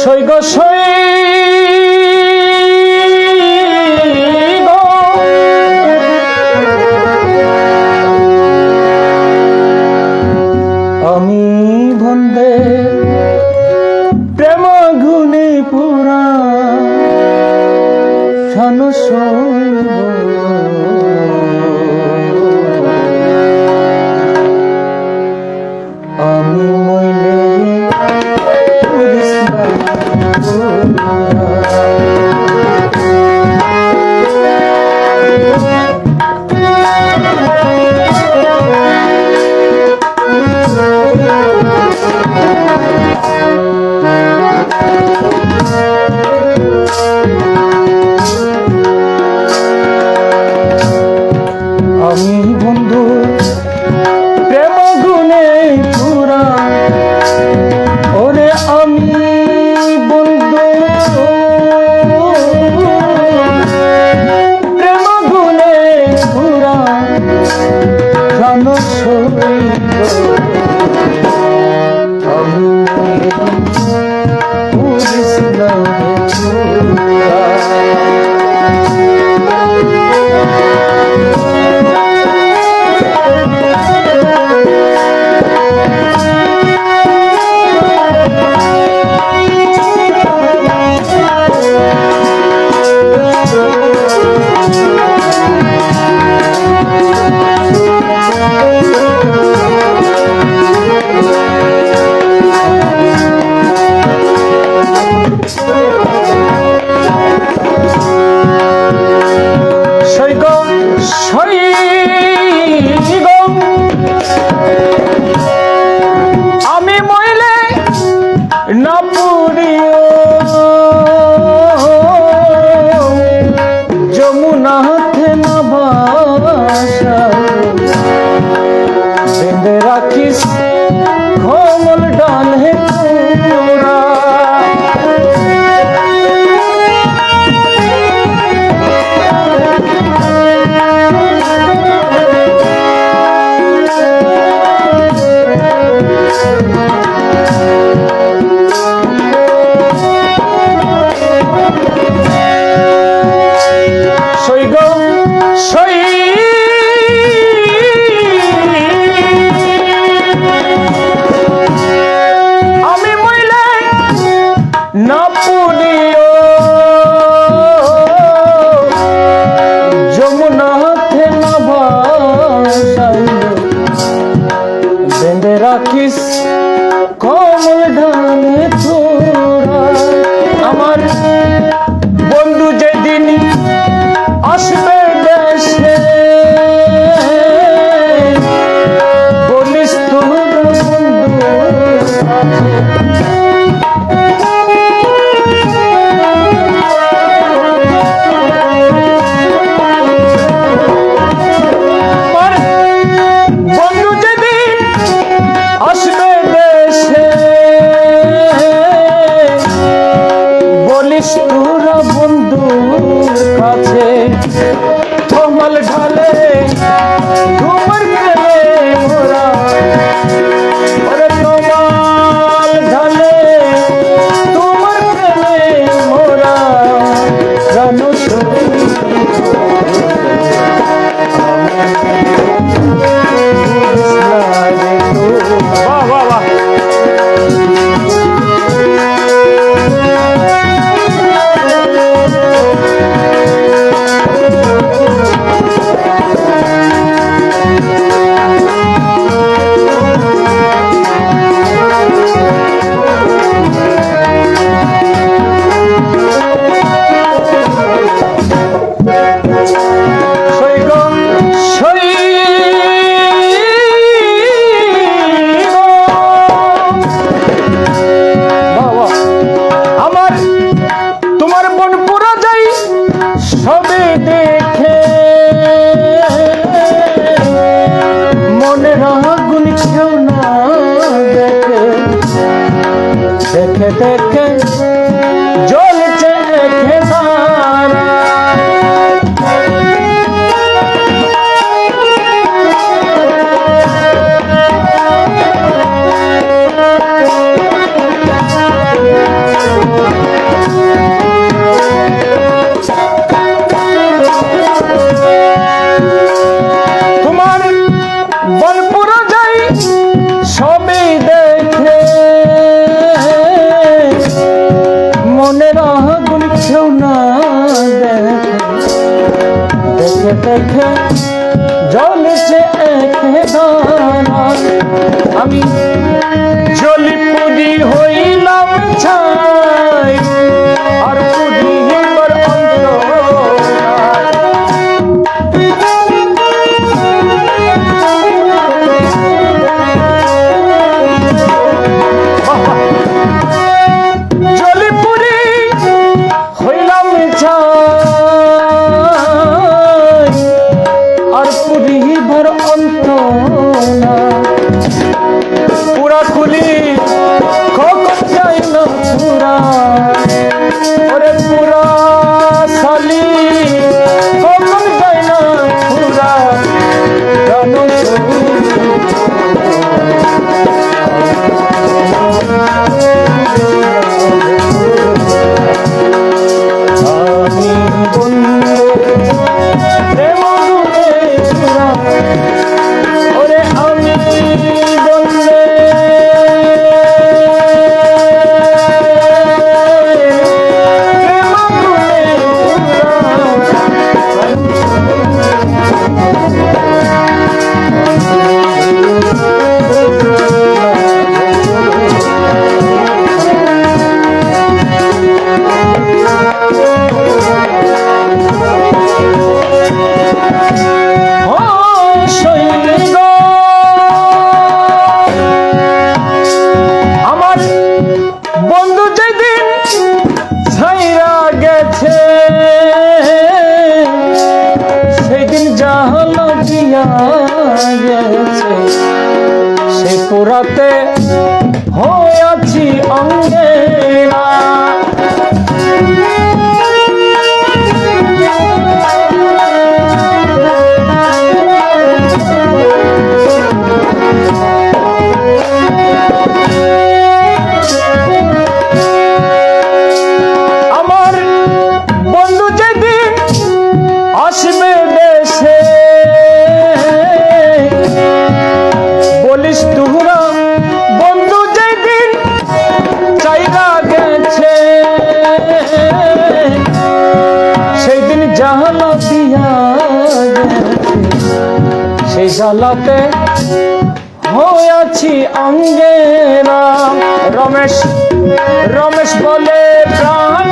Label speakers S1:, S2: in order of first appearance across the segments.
S1: সৈগ সৈ আমি বন্দে প্রেম গুণে পুরা ছান oh no দেখে দেখে Jacob. até সেই জালাতে হয়েছি অঙ্গেরা রমেশ রমেশ বলে প্রাণ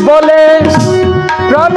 S1: বলে প্রাণ